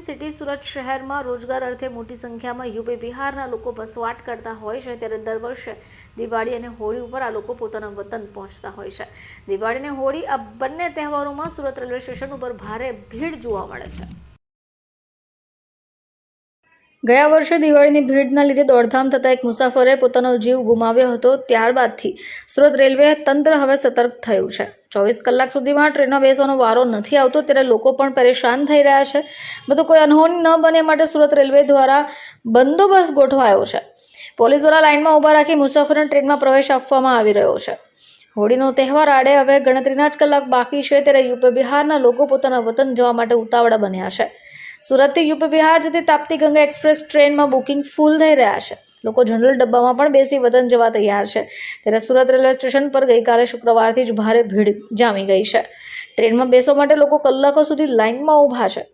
City Surat શહેરમાં રોજગાર અર્થે મોટી સંખ્યામાં યુપી બિહારના લોકો વસવાટ કરતા હોય છે ત્યારે દર વર્ષે દિવાળી અને હોળી ઉપર આ લોકો પોતાના વતન પહોંચતા હોય છે. દિવાળી અને હોળી આ બંને તહેવારોમાં સુરત રેલવે સ્ટેશન ઉપર ભારે ભીડ જોવા મળે છે. ગયા વર્ષે દિવાળીની ભીડના લીધે દોડધામ થતા એક મુસાફરે પોતાનો જીવ ગુમાવ્યો હતો ત્યારબાદથી. સુરત રેલવે તંત્ર હવે સતર્ક થયું છે. ચોવીસ કલાક સુધીમાં ટ્રેનો બેસવાનો વારો નથી આવતો ત્યારે લોકો પણ પરેશાન થઈ રહ્યા છે. બધું કોઈ અનહોની ન બને માટે સુરત રેલવે દ્વારા બંદોબસ્ત ગોઠવાયો છે. પોલીસ દ્વારા લાઇનમાં ઊભા રાખી મુસાફરોને ટ્રેનમાં પ્રવેશ આપવામાં આવી રહ્યો છે. હોળીનો તહેવાર આડે હવે ગણતરીના જ કલાક બાકી છે ત્યારે યુપી બિહારના લોકો પોતાના વતન જવા માટે ઉતાવળા બન્યા છે. સુરતથી યુપી બિહાર જતી તાપ્તી ગંગા એક્સપ્રેસ ટ્રેનમાં બુકિંગ ફૂલ થઈ રહ્યા છે. લોકો જનરલ ડબ્બામાં પણ બેસી વતન જવા તૈયાર છે. ત્યારે સુરત રેલવે સ્ટેશન પર ગઈકાલે શુક્રવારથી જ ભારે ભીડ જામી ગઈ છે. ટ્રેનમાં બેસવા માટે લોકો કલાકો સુધી લાઇનમાં ઊભા છે.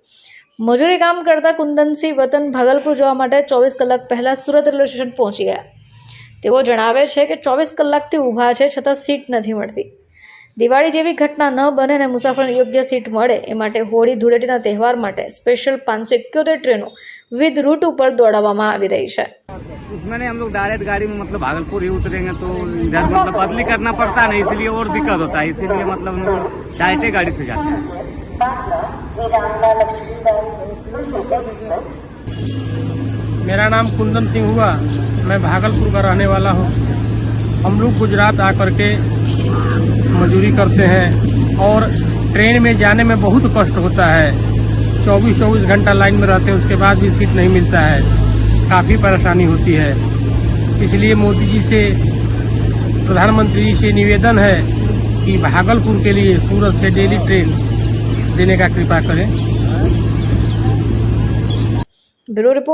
મજૂરી કામ કરતા કુંદનસિંહ વતન ભાગલપુર જવા માટે ચોવીસ કલાક પહેલાં સુરત રેલવે સ્ટેશન પહોંચી ગયા. તેઓ જણાવે છે કે ચોવીસ કલાકથી ઊભા છે છતાં સીટ નથી મળતી. દિવાળી જેવી ઘટના ન બને અને મુસાફરને યોગ્ય સીટ મળે એ માટે હોળી ધૂળેટીના તહેવાર માટે સ્પેશિયલ પાંચસો એક્યોતેર ટ્રેનો વિવિધ રૂટ ઉપર દોડાવવામાં આવી રહી છે उसमें नहीं हम लोग डायरेक्ट गाड़ी में मतलब भागलपुर ही उतरेंगे तो इधर मतलब बदली करना पड़ता है ना इसलिए और दिक्कत होता है इसीलिए मतलब हम लोग डायरेक्ट गाड़ी से जाते हैं मेरा नाम कुंदन सिंह हुआ मैं भागलपुर का रहने वाला हूँ हम लोग गुजरात आकर के मजदूरी करते हैं और ट्रेन में जाने में बहुत कष्ट होता है। चौबीस चौबीस घंटा लाइन में रहते हैं, उसके बाद भी सीट नहीं मिलता है। काफ़ी परेशानी होती है। इसलिए मोदी जी से, प्रधानमंत्री जी से निवेदन है कि भागलपुर के लिए सूरत से डेली ट्रेन देने का कृपा करें। Bureau report.